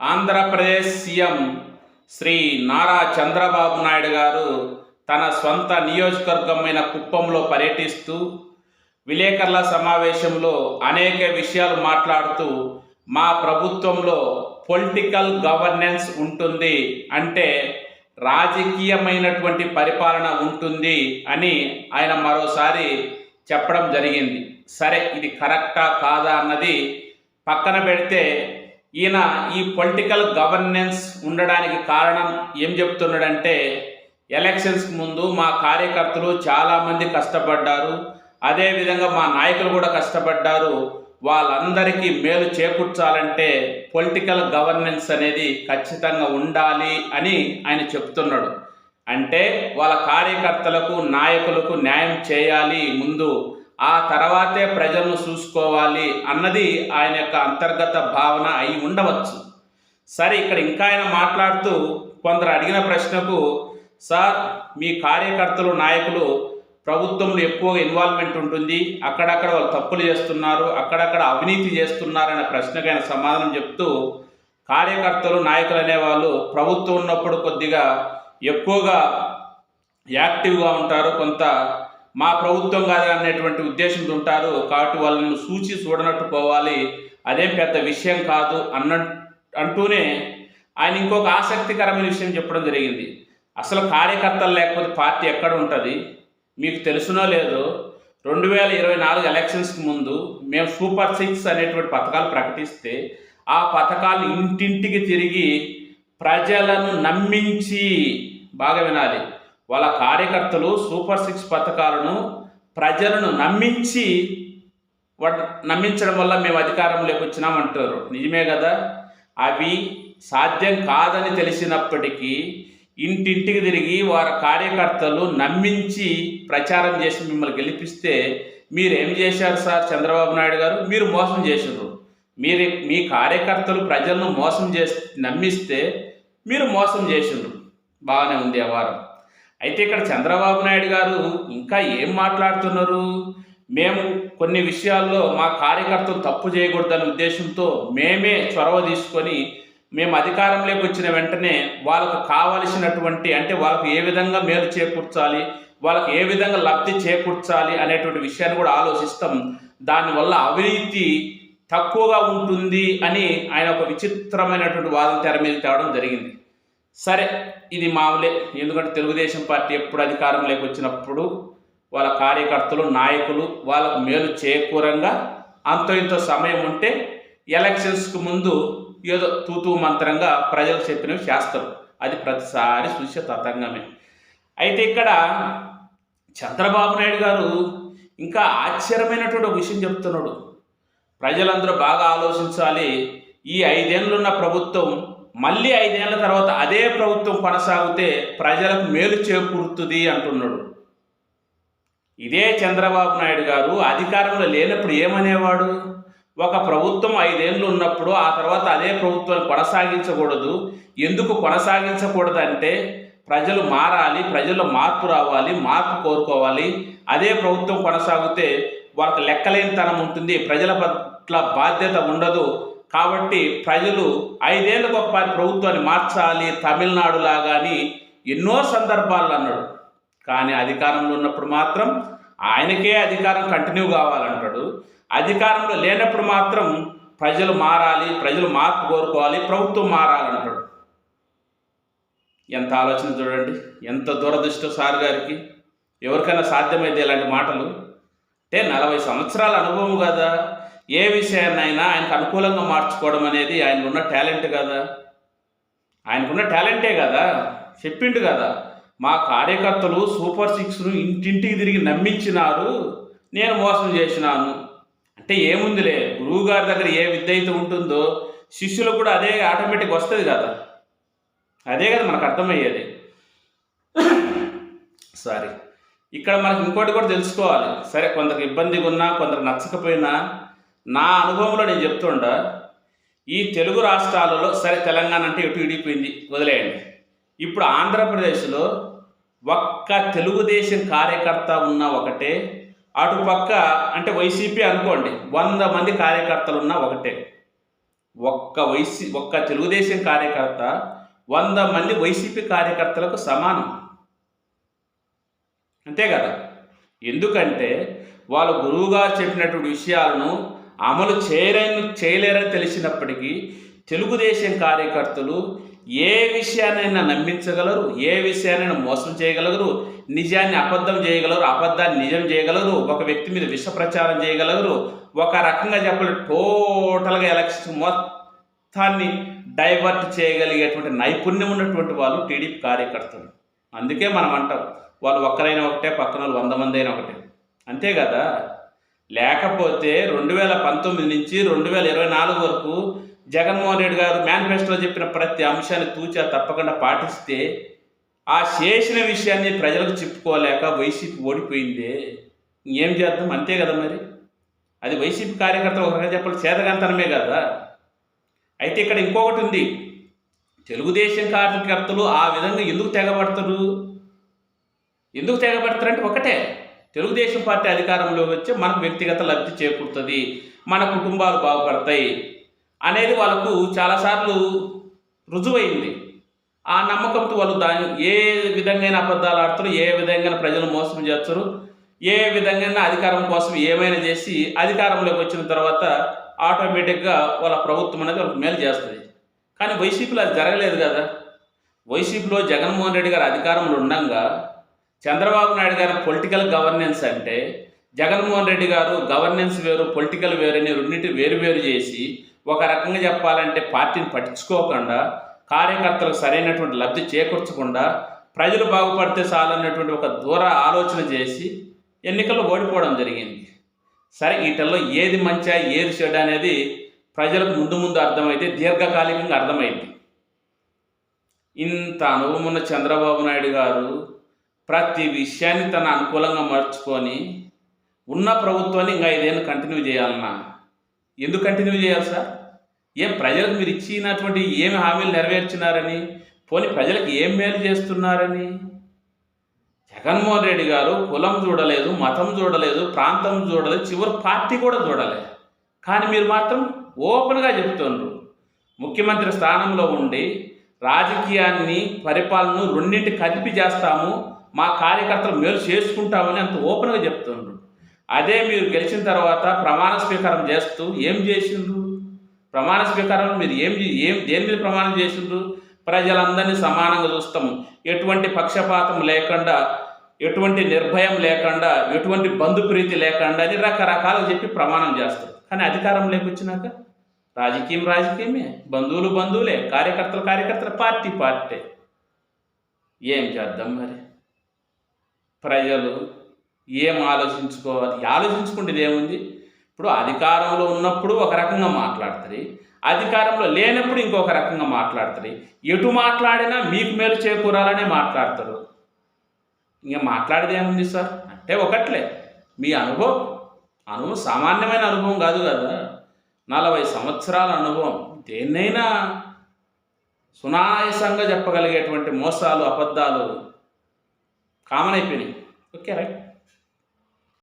Andhra Pradesh CM Shri Nara Chandrababu Naidu garu తన స్వంత నియోజకవర్గమైన కుప్పంలో పర్యటిస్తూ విలేకరుల సమావేశంలో అనేక విషయాలు మాట్లాడుతూ మా ప్రభుత్వంలో పొలిటికల్ గవర్నెన్స్ ఉంటుంది అంటే రాజకీయమైనటువంటి పరిపాలన ఉంటుంది అని ఆయన మరోసారి చెప్పడం జరిగింది. సరే ఇది కరెక్టా కాదా అన్నది పక్కన పెడితే ఈయన ఈ పొలిటికల్ గవర్నెన్స్ ఉండడానికి కారణం ఏం చెప్తున్నాడంటే ఎలక్షన్స్కి ముందు మా కార్యకర్తలు చాలామంది కష్టపడ్డారు. అదేవిధంగా మా నాయకులు కూడా కష్టపడ్డారు. వాళ్ళందరికీ మేలు చేకూర్చాలంటే పొలిటికల్ గవర్నెన్స్ అనేది ఖచ్చితంగా ఉండాలి అని ఆయన చెప్తున్నాడు. అంటే వాళ్ళ కార్యకర్తలకు నాయకులకు న్యాయం చేయాలి ముందు. ఆ తర్వాతే ప్రజలను చూసుకోవాలి అన్నది ఆయన యొక్క అంతర్గత భావన అయి ఉండవచ్చు. సరే ఇక్కడ ఇంకా ఆయన మాట్లాడుతూ కొందరు అడిగిన ప్రశ్నకు సార్ మీ కార్యకర్తలు నాయకులు ప్రభుత్వంలో ఎక్కువ ఇన్వాల్వ్మెంట్ ఉంటుంది. అక్కడక్కడ వాళ్ళు తప్పులు చేస్తున్నారు అక్కడక్కడ అవినీతి చేస్తున్నారు అనే ప్రశ్నకు ఆయన సమాధానం చెప్తూ కార్యకర్తలు నాయకులు అనేవాళ్ళు ప్రభుత్వం ఉన్నప్పుడు కొద్దిగా ఎక్కువగా యాక్టివ్గా ఉంటారు. కొంత మా ప్రభుత్వం కాదు అనేటువంటి ఉద్దేశంతో ఉంటారు. కాబట్టి వాళ్ళని సూచి చూడనట్టు పోవాలి. అదేం పెద్ద విషయం కాదు అన్న అంటూనే ఆయన ఇంకొక ఆసక్తికరమైన విషయం చెప్పడం జరిగింది. అసలు కార్యకర్తలు లేకపోతే పార్టీ ఎక్కడ ఉంటుంది? మీకు తెలుసునో లేదో రెండు వేల ఇరవై నాలుగు ఎలక్షన్స్కి ముందు మేము సూపర్ సిక్స్ అనేటువంటి పథకాలు ప్రకటిస్తే ఆ పథకాలు ఇంటింటికి తిరిగి ప్రజలను నమ్మించి బాగా వినాలి. వాళ్ళ కార్యకర్తలు సూపర్ సిక్స్ పథకాలను ప్రజలను నమ్మించి నమ్మించడం వల్ల మేము అధికారంలోకి వచ్చినామంటారు నిజమే కదా? అవి సాధ్యం కాదని తెలిసినప్పటికీ ఇంటింటికి తిరిగి వారి కార్యకర్తలు నమ్మించి ప్రచారం చేసి మిమ్మల్ని గెలిపిస్తే మీరు ఏం చేశారు సార్ చంద్రబాబు నాయుడు గారు? మీరు మోసం చేసారు మీరు మీ కార్యకర్తలు ప్రజలను మోసం చేసి నమ్మిస్తే మీరు మోసం చేసిండ్రు బాగానే ఉంది ఆ వారం. అయితే ఇక్కడ చంద్రబాబు నాయుడు గారు ఇంకా ఏం మాట్లాడుతున్నారు? మేము కొన్ని విషయాల్లో మా కార్యకర్తలు తప్పు చేయకూడదనే ఉద్దేశంతో మేమే చొరవ తీసుకొని మేము అధికారంలోకి వచ్చిన వెంటనే వాళ్ళకు కావలసినటువంటి అంటే వాళ్ళకు ఏ విధంగా మేలు చేకూర్చాలి వాళ్ళకి ఏ విధంగా లబ్ధి చేకూర్చాలి అనేటువంటి విషయాన్ని కూడా ఆలోచిస్తాం. దానివల్ల అవినీతి తక్కువగా ఉంటుంది అని ఆయన ఒక విచిత్రమైనటువంటి వాదన తెర మీద తేవడం జరిగింది. సరే ఇది మామూలే. ఎందుకంటే తెలుగుదేశం పార్టీ ఎప్పుడు అధికారంలోకి వచ్చినప్పుడు వాళ్ళ కార్యకర్తలు నాయకులు వాళ్ళకు మేలు చేకూరంగా అంతో ఇంతో సమయం ఉంటే ఎలక్షన్స్కు ముందు ఏదో తూతూ మంత్రంగా ప్రజలు చెప్పినవి చేస్తారు. అది ప్రతిసారి చూసే తతంగమే. అయితే ఇక్కడ చంద్రబాబు నాయుడు గారు ఇంకా ఆశ్చర్యమైనటువంటి ఒక విషయం చెప్తున్నాడు. ప్రజలందరూ బాగా ఆలోచించాలి. ఈ ఐదేళ్ళున్న ప్రభుత్వం మళ్ళీ ఐదేళ్ళ తర్వాత అదే ప్రభుత్వం కొనసాగితే ప్రజలకు మేలు చేకూరుతుంది అంటున్నాడు. ఇదే చంద్రబాబు నాయుడు గారు అధికారంలో లేనప్పుడు ఏమనేవాడు? ఒక ప్రభుత్వం ఐదేళ్ళు ఉన్నప్పుడు ఆ తర్వాత అదే ప్రభుత్వాన్ని కొనసాగించకూడదు. ఎందుకు కొనసాగించకూడదు అంటే ప్రజలు మారాలి ప్రజల్లో మార్పు రావాలి మార్పు కోరుకోవాలి. అదే ప్రభుత్వం కొనసాగితే వాళ్ళకి లెక్కలేనితనం ఉంటుంది ప్రజల పట్ల బాధ్యత ఉండదు. కాబట్టి ప్రజలు ఐదేళ్ళకు ఒకసారి ప్రభుత్వాన్ని మార్చాలి తమిళనాడు లాగాని ఎన్నో సందర్భాల్లో అన్నాడు. కానీ అధికారంలో ఉన్నప్పుడు మాత్రం ఆయనకే అధికారం కంటిన్యూ కావాలంటాడు. అధికారంలో లేనప్పుడు మాత్రం ప్రజలు మారాలి ప్రజలు మార్పు కోరుకోవాలి ప్రభుత్వం మారాలంటాడు. ఎంత ఆలోచన చూడండి. ఎంత దురదృష్టం సార్ గారికి ఎవరికైనా సాధ్యమైతే ఇలాంటి మాటలు? అంటే నలభై సంవత్సరాల అనుభవం కదా. ఏ విషయాన్నైనా ఆయనకు అనుకూలంగా మార్చుకోవడం అనేది ఆయనకున్న టాలెంట్ కదా. ఆయనకున్న టాలెంటే కదా. చెప్పిండు కదా. మా కార్యకర్తలు సూపర్ సిక్స్ను ఇంటింటికి తిరిగి నమ్మించినారు. నేను మోసం చేసినాను. అంటే ఏముందిలే. గురువు గారి దగ్గర ఏ విద్య అయితే ఉంటుందో శిష్యులకు కూడా అదే ఆటోమేటిక్ వస్తుంది కదా. అదే కదా మనకు అర్థమయ్యేది. సారీ. ఇక్కడ మనకు ఇంకోటి కూడా తెలుసుకోవాలి. సరే కొందరికి ఇబ్బందిగా ఉన్నా కొందరు నచ్చకపోయినా నా అనుభవంలో నేను చెప్తుండా ఈ తెలుగు రాష్ట్రాలలో సరే తెలంగాణ అంటే ఎటు ఇడిపోయింది వదిలేయండి. ఇప్పుడు ఆంధ్రప్రదేశ్లో ఒక్క తెలుగుదేశం కార్యకర్త ఉన్న ఒకటే అటుపక్క అంటే వైసీపీ అనుకోండి వంద మంది కార్యకర్తలు ఉన్న ఒకటే. ఒక్క వైసీ ఒక్క తెలుగుదేశం కార్యకర్త వంద మంది వైసీపీ కార్యకర్తలకు సమానం. అంతే కదా? ఎందుకంటే వాళ్ళు గురువుగారు చెప్పినటువంటి విషయాలను అమలు చేయలేని చేయలేరని తెలిసినప్పటికీ తెలుగుదేశం కార్యకర్తలు ఏ విషయాన్నైనా నమ్మించగలరు ఏ విషయాన్నైనా మోసం చేయగలరు నిజాన్ని అబద్ధం చేయగలరు అబద్ధాన్ని నిజం చేయగలరు ఒక వ్యక్తి మీద విష ప్రచారం చేయగలరు ఒక రకంగా చెప్పాలి టోటల్గా ఎలక్షన్ మొత్తాన్ని డైవర్ట్ చేయగలిగేటువంటి నైపుణ్యం ఉన్నటువంటి వాళ్ళు టీడీపీ కార్యకర్తలు. అందుకే మనం అంటాం వాళ్ళు ఒక్కరైనా ఒకటే పక్కన వాళ్ళు వంద మంది అయినా ఒకటే. అంతే కదా? లేకపోతే రెండు వేల పంతొమ్మిది నుంచి రెండు వేల ఇరవై నాలుగు వరకు జగన్మోహన్ రెడ్డి గారు మేనిఫెస్టోలో చెప్పిన ప్రతి అంశాన్ని తూచా తప్పకుండా పాటిస్తే ఆ చేసిన విషయాన్ని ప్రజలకు చెప్పుకోలేక వైసీపీ ఓడిపోయిందే. ఏం చేద్దాం? అంతే కదా మరి. అది వైసీపీ కార్యకర్తలు ఒక రకంగా చెప్పాలి చేతకంతనమే కదా. అయితే ఇక్కడ ఇంకొకటి ఉంది. తెలుగుదేశం కార్యకర్తలు ఆ విధంగా ఎందుకు తెగబడతారు? ఎందుకు తెగబడతారంటే ఒకటే తెలుగుదేశం పార్టీ అధికారంలోకి వచ్చి మనకు వ్యక్తిగత లబ్ధి చేకూరుతుంది మన కుటుంబాలు బాగుపడతాయి అనేది వాళ్ళకు చాలాసార్లు రుజువైంది. ఆ నమ్మకంతో వాళ్ళు దాని ఏ విధంగా అబద్ధాలు ఆడతారు ఏ విధంగా ప్రజలు మోసం చేస్తారు ఏ విధంగా అధికారం కోసం ఏమైనా చేసి అధికారంలోకి వచ్చిన తర్వాత ఆటోమేటిక్గా వాళ్ళ ప్రభుత్వం అనేది వాళ్ళకి మేలు చేస్తుంది. కానీ వైసీపీలో అది జరగలేదు కదా. వైసీపీలో జగన్మోహన్ రెడ్డి గారు అధికారంలో ఉండగా చంద్రబాబు నాయుడు గారి పొలిటికల్ గవర్నెన్స్ అంటే జగన్మోహన్ రెడ్డి గారు గవర్నెన్స్ వేరు పొలిటికల్ వేరు అని రెండింటి వేరు వేరు చేసి ఒక రకంగా చెప్పాలంటే పార్టీని పట్టించుకోకుండా కార్యకర్తలకు సరైనటువంటి లబ్ధి చేకూర్చకుండా ప్రజలు బాగుపడితే చాలన్నటువంటి ఒక దూర ఆలోచన చేసి ఎన్నికల్లో ఓడిపోవడం జరిగింది. సరే వీటిల్లో ఏది మంచా ఏది చెడు అనేది ప్రజలకు ముందు ముందు అర్థమైతే దీర్ఘకాలికంగా అర్థమైంది. ఇంత అనుభవం ఉన్న చంద్రబాబు నాయుడు గారు ప్రతి విషయాన్ని తన అనుకూలంగా మార్చుకొని ఉన్న ప్రభుత్వాన్ని ఇంకా ఐదేళ్ళు కంటిన్యూ చేయాలన్నా. ఎందుకు కంటిన్యూ చేయాలి సార్? ఏం ప్రజలకు మీరు ఇచ్చినటువంటి ఏమి హామీలు నెరవేర్చినారని పోనీ ప్రజలకు ఏం మేలు చేస్తున్నారని? జగన్మోహన్ రెడ్డి గారు కులం చూడలేదు మతం చూడలేదు ప్రాంతం చూడలేదు చివరి పార్టీ కూడా చూడలేదు కానీ మీరు మాత్రం ఓపెన్గా చెప్తున్నారు ముఖ్యమంత్రి స్థానంలో ఉండి రాజకీయాన్ని పరిపాలన రెండింటి కలిపి చేస్తాము మా కార్యకర్తలు మేలు చేసుకుంటామని అంత ఓపెన్గా చెప్తుండ్రు. అదే మీరు గెలిచిన తర్వాత ప్రమాణ స్వీకారం చేస్తూ ఏం చేసిండ్రు? ప్రమాణ స్వీకారం మీరు ఏం ఏం దేని మీద ప్రమాణం చేసిండ్రు? ప్రజలందరినీ సమానంగా చూస్తాము. ఎటువంటి పక్షపాతం లేకుండా ఎటువంటి నిర్భయం లేకుండా ఎటువంటి బంధుప్రీతి లేకుండా అని రకరకాలు చెప్పి ప్రమాణం చేస్తారు. కానీ అధికారం లేకొచ్చినాక రాజకీయం రాజకీయమే. బంధువులు బంధువులే. కార్యకర్తలు కార్యకర్తలు. Party party. ఏం చేద్దాం మరి? ప్రజలు ఏం ఆలోచించుకోవాలి? ఆలోచించుకుంటే ఏముంది? ఇప్పుడు అధికారంలో ఉన్నప్పుడు ఒక రకంగా మాట్లాడుతుంది అధికారంలో లేనప్పుడు ఇంకొక రకంగా మాట్లాడుతుంది ఎటు మాట్లాడినా మీకు మేలు చేకూరాలనే మాట్లాడతారు. ఇంకా మాట్లాడేది ఏముంది సార్? అంటే ఒకట్లే. మీ అనుభవం. అనుభవం సామాన్యమైన అనుభవం కాదు కదా. నలభై సంవత్సరాల అనుభవం. దేన్నైనా సునాయాసంగా చెప్పగలిగేటువంటి మోసాలు అబద్ధాలు కామన్ అయిపోయినాయి. Okay right